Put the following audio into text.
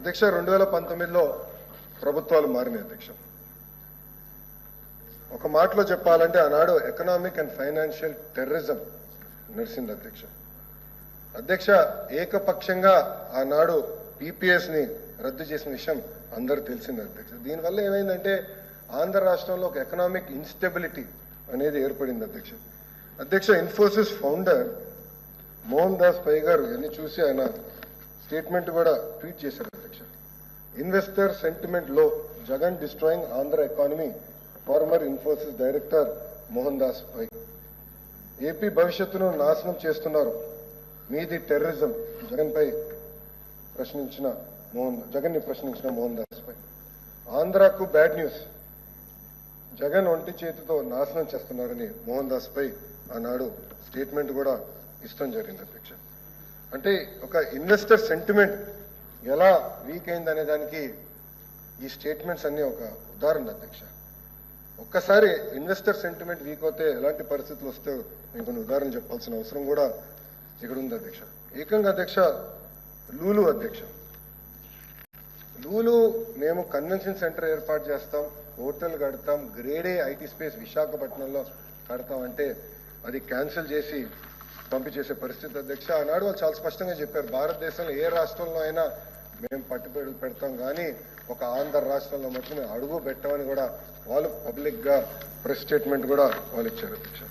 అధ్యక్ష రెండు వేల పంతొమ్మిదిలో ప్రభుత్వాలు మారినాయి అధ్యక్ష. ఒక మాటలో చెప్పాలంటే ఆనాడు ఎకనామిక్ అండ్ ఫైనాన్షియల్ టెర్రరిజం నడిచింది అధ్యక్ష. అధ్యక్ష ఏకపక్షంగా ఆనాడు పీపీఎస్ని రద్దు చేసిన విషయం అందరూ తెలిసింది అధ్యక్ష. దీనివల్ల ఏమైందంటే ఆంధ్ర రాష్ట్రంలో ఒక ఎకనామిక్ ఇన్స్టెబిలిటీ అనేది ఏర్పడింది అధ్యక్ష. అధ్యక్ష ఇన్ఫోసిస్ ఫౌండర్ మోహన్ దాస్ పై గారు ఇవన్నీ చూసి ఆయన స్టేట్మెంట్ కూడా ట్వీట్ చేశారు అధ్యక్ష. Investor సెంటిమెంట్లో Jagan destroying Andhra economy former Infosys director Mohan Das Pai. AP భవిష్యత్తును నాశనం చేస్తున్నారు. మీది టెర్రరిజం జగన్ పై ప్రశ్నించిన మోహన్ జగన్ని ప్రశ్నించిన మోహన్ దాస్ పై. ఆంధ్రాకు బ్యాడ్ న్యూస్. జగన్ ఒంటి చేతితో నాశనం చేస్తున్నారని మోహన్ దాస్ పై ఆనాడు స్టేట్మెంట్ కూడా ఇష్టం జరిగింది అధ్యక్ష. అంటే ఒక ఇన్వెస్టర్ సెంటిమెంట్ ఎలా వీక్ అయిందనే దానికి ఈ స్టేట్మెంట్స్ అన్నీ ఒక ఉదాహరణ అధ్యక్ష. ఒక్కసారి ఇన్వెస్టర్ సెంటిమెంట్ వీక్ అవుతే ఎలాంటి పరిస్థితులు వస్తే నేను కొన్ని ఉదాహరణ చెప్పాల్సిన అవసరం కూడా ఇక్కడ ఉంది అధ్యక్ష. ఏకంగా అధ్యక్ష లూలు అధ్యక్ష. లూలు మేము కన్వెన్షన్ సెంటర్ ఏర్పాటు చేస్తాం హోటల్ కడతాం గ్రేడే ఐటీ స్పేస్ విశాఖపట్నంలో కడతాం అంటే అది క్యాన్సిల్ చేసి పంపించేసే పరిస్థితి అధ్యక్ష. ఆనాడు వాళ్ళు చాలా స్పష్టంగా చెప్పారు. భారతదేశంలో ఏ రాష్ట్రంలో అయినా మేము పట్టుబడి పెడతాం కానీ ఒక ఆంధ్ర రాష్ట్రంలో మాత్రమే అడుగు పెట్టమని కూడా వాళ్ళు పబ్లిక్గా ప్రెస్ స్టేట్మెంట్ కూడా వాళ్ళు ఇచ్చారు అధ్యక్ష.